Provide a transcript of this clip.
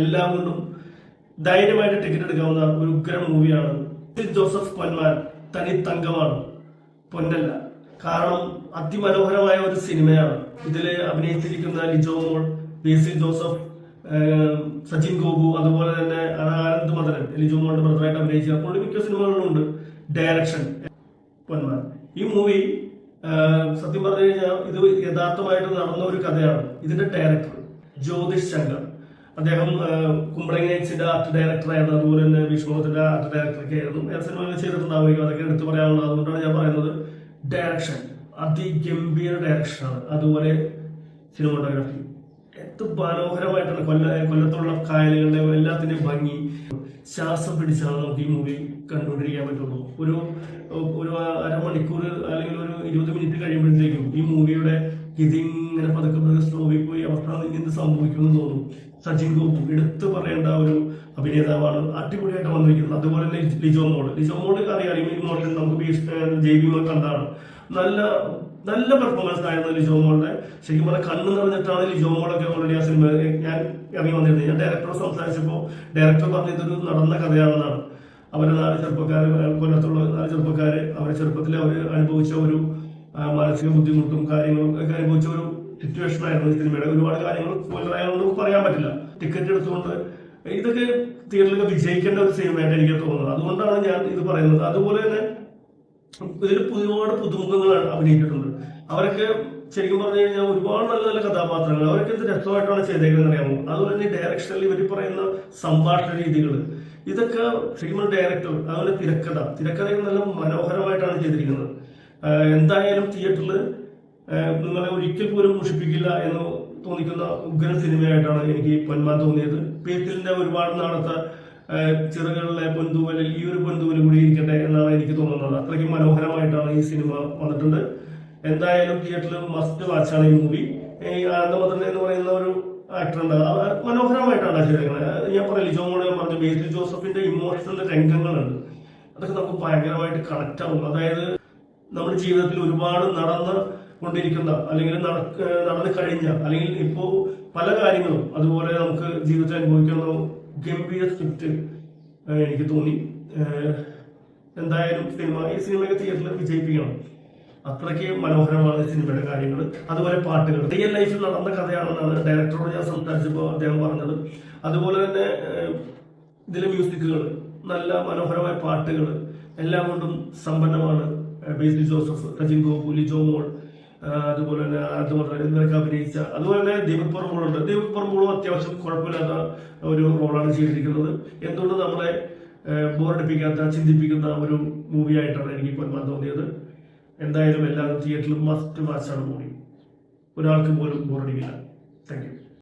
എല്ലാം കൊണ്ടും ധൈര്യമായിട്ട് ടിക്കറ്റ് എടുക്കാവുന്ന ഒരു ഉഗ്രം മൂവിയാണ് ജോസഫ് പൊന്മാൻ തനി തങ്കമാണ്. പൊന്നല്ല. കാരണം അതിമനോഹരമായ ഒരു സിനിമയാണ്. ഇതിൽ അഭിനയിച്ചിരിക്കുന്ന ലിജോ മോൾ ബേസിൽ ജോസഫ് സച്ചിൻ ഗോപു അതുപോലെ തന്നെ ആനന്ദ് മദനൻ ലിജോ മോളുടെ ബ്രദറായിട്ട് അഭിനയിച്ച അപ്പോൾ മിക്ക സിനിമകളിലുണ്ട് ഡയറക്ഷൻ പൊന്മാൻ. ഈ മൂവി സത്യം പറഞ്ഞു കഴിഞ്ഞാൽ ഇത് യഥാർത്ഥമായിട്ട് നടന്ന ഒരു കഥയാണ്. ഇതിന്റെ ഡയറക്ടർ ജ്യോതിഷ് ശങ്കർ. അദ്ദേഹം കുമ്പളങ്ങി നൈറ്റ്സിന്റെ ആർട്ട് ഡയറക്ടറായിരുന്നു അതുപോലെ തന്നെ വിഷ്ണുഭത്തിന്റെ ആർട്ട് ഡയറക്ടറൊക്കെ ആയിരുന്നു. ഞാൻ സിനിമകൾ ചെയ്തിട്ടുണ്ടാവുകയും അതൊക്കെ എടുത്തു പറയാനുള്ളത്. അതുകൊണ്ടാണ് ഞാൻ പറയുന്നത് ഡയറക്ഷൻ അതിഗംഭീര ഡയറക്ഷനാണ് അതുപോലെ സിനിമോട്ടോഗ്രാഫി എത്ര മനോഹരമായിട്ടാണ് കൊല്ല കൊല്ലത്തുള്ള കായലുകളുടെ എല്ലാത്തിന്റെയും ഭംഗി. ശ്വാസം പിടിച്ചാണ് നമുക്ക് ഈ മൂവി കണ്ടുകൊണ്ടിരിക്കാൻ പറ്റുള്ളൂ. ഒരു ഒരു അരമണിക്കൂർ അല്ലെങ്കിൽ ഒരു ഇരുപത് മിനിറ്റ് കഴിയുമ്പോഴത്തേക്കും ഈ മൂവിയുടെ ഇതിങ്ങനെ പതുക്കെ പതുക്കെ സ്ലോവിൽ പോയി അവസാനം ഇനി എന്ത് സംഭവിക്കുമെന്ന് തോന്നും. സച്ചിൻ ഗോപു എടുത്തു പറയേണ്ട ഒരു അഭിനേതാവാണ് അടിപൊളിയായിട്ട് വന്നിരിക്കുന്നത്. അതുപോലെ തന്നെ ലിജോ മോഡ്. ലിജോ മോഡ് അറിയാം. ഈ മോളിൽ നമുക്ക് ജൈവിമ കണ്ടാണ് നല്ല നല്ല പെർഫോമൻസ് ആയിരുന്നു ലിജോ മോളുടെ. ശരിക്കും പറഞ്ഞാൽ കണ്ണ് നിറഞ്ഞിട്ടാണ് ലിജോ മോളൊക്കെ ഓൾറെഡി ആ സിനിമ ഞാൻ ഇറങ്ങി വന്നിരുന്നത്. ഞാൻ ഡയറക്ടറോട് സംസാരിച്ചപ്പോൾ ഡയറക്ടർ പറഞ്ഞത് ഇതൊരു നടന്ന കഥയാണെന്നാണ്. അവരെ നാല് ചെറുപ്പക്കാർ കൊല്ലത്തുള്ള നാല് ചെറുപ്പക്കാർ അവരെ ചെറുപ്പത്തിൽ അവർ അനുഭവിച്ച ഒരു മാനസിക ബുദ്ധിമുട്ടും കാര്യങ്ങളും ഒക്കെ അനുഭവിച്ച ഒരു സിറ്റുവേഷൻ ആയിരുന്നു സിനിമയുടെ ഒരുപാട് കാര്യങ്ങൾ spoiler പറയാൻ പറ്റില്ല. ടിക്കറ്റ് എടുത്തുകൊണ്ട് ഇതൊക്കെ തിയേറ്ററിലൊക്കെ വിജയിക്കേണ്ട ഒരു സിനിമയായിട്ട് എനിക്ക് തോന്നുന്നത്. അതുകൊണ്ടാണ് ഞാൻ ഇത് പറയുന്നത്. അതുപോലെ തന്നെ ഇതിൽ ഒരുപാട് പുതുമുഖങ്ങളാണ് അഭിനയിച്ചിട്ടുണ്ട്. അവരൊക്കെ ശരിക്കും പറഞ്ഞു കഴിഞ്ഞാൽ ഒരുപാട് നല്ല നല്ല കഥാപാത്രങ്ങൾ. അവരൊക്കെ എന്ത് രസമായിട്ടാണ് ചെയ്തേക്കുന്നത് അറിയാമോ? അതുപോലെ തന്നെ ഡയറക്ഷനിൽ ഇവർ പറയുന്ന സംഭാഷണ രീതികൾ. ഇതൊക്കെ ശരിക്കും ഡയറക്ടർ അതുപോലെ തിരക്കഥ. തിരക്കഥയൊക്കെ നല്ല മനോഹരമായിട്ടാണ് ചെയ്തിരിക്കുന്നത്. എന്തായാലും തിയേറ്ററിൽ നിങ്ങളെ ഒരിക്കൽ പോലും മുഷിപ്പിക്കില്ല എന്ന് തോന്നിക്കുന്ന ഉഗ്രൻ സിനിമയായിട്ടാണ് എനിക്ക് പൊന്മാൻ തോന്നിയത്. പേത്തിലിന്റെ ഒരുപാട് നാളത്തെ ചിറകളിലെ പൊന്തൂവലിൽ ഈ ഒരു പൊന്തൂവൽ കൂടി ഇരിക്കട്ടെ എന്നാണ് എനിക്ക് തോന്നുന്നത്. അത്രയ്ക്ക് മനോഹരമായിട്ടാണ് ഈ സിനിമ വന്നിട്ടുണ്ട്. എന്തായാലും തിയേറ്ററിൽ മസ്റ്റ് വാച്ചാണ് ഈ മൂവി ഈ ആനന്ദമദൻ എന്ന് പറയുന്ന ഒരു അത് മനോഹരമായിട്ടാണ് ചെയ്തേക്കുന്നത് ഞാൻ പറയില്ല ജോമോട് ഞാൻ പറഞ്ഞു ബേസിൽ ജോസഫിന്റെ ഇമോഷണൽ രംഗങ്ങളുണ്ട്. അതൊക്കെ നമുക്ക് ഭയങ്കരമായിട്ട് കണക്റ്റ് ആവും. അതായത് നമ്മുടെ ജീവിതത്തിൽ ഒരുപാട് നടന്ന് കൊണ്ടിരിക്കുന്ന അല്ലെങ്കിൽ നടന്നു കഴിഞ്ഞ അല്ലെങ്കിൽ ഇപ്പോ പല കാര്യങ്ങളും അതുപോലെ നമുക്ക് ജീവിതത്തിൽ അനുഭവിക്കുന്ന ഗംഭീര സ്ക്രിപ്റ്റ് എനിക്ക് തോന്നി. എന്തായാലും സിനിമ ഈ സിനിമയൊക്കെ തിയേറ്ററിൽ വിജയിപ്പിക്കണം. അത്രയ്ക്ക് മനോഹരമാണ് സിനിമയുടെ കാര്യങ്ങൾ. അതുപോലെ പാട്ടുകൾ. റിയൽ ലൈഫിൽ നടന്ന കഥയാണെന്നാണ് ഡയറക്ടറോട് ഞാൻ സംസാരിച്ചപ്പോൾ അദ്ദേഹം പറഞ്ഞത്. അതുപോലെ തന്നെ ഇതിലെ മ്യൂസിക്കുകൾ നല്ല മനോഹരമായ പാട്ടുകൾ എല്ലാം കൊണ്ടും സമ്പന്നമാണ് ബേസിൽ ജോസഫ് സജിൻ ഗോപു ലിജോ മോൾ തന്നെ അതുപോലെ തന്നെ ഇന്നലെ അഭിനയിച്ച അതുപോലെ തന്നെ ദീപക് പറമ്പോളുണ്ട് ദീപക് പറമ്പോളും അത്യാവശ്യം കുഴപ്പമില്ലാത്ത ഒരു റോളാണ് ചെയ്തിരിക്കുന്നത്. എന്തുകൊണ്ട് നമ്മളെ ബോറടിപ്പിക്കാത്ത ചിന്തിപ്പിക്കുന്ന ഒരു മൂവി ആയിട്ടാണ് എനിക്ക് പൊന്മാൻ തോന്നിയത്. എന്തായാലും എല്ലാവരും തിയേറ്ററിൽ മസ്റ്റ് വാച്ചാണ് മൂവി ഒരാൾക്ക് പോലും ബോറടിക്കില്ല താങ്ക് യു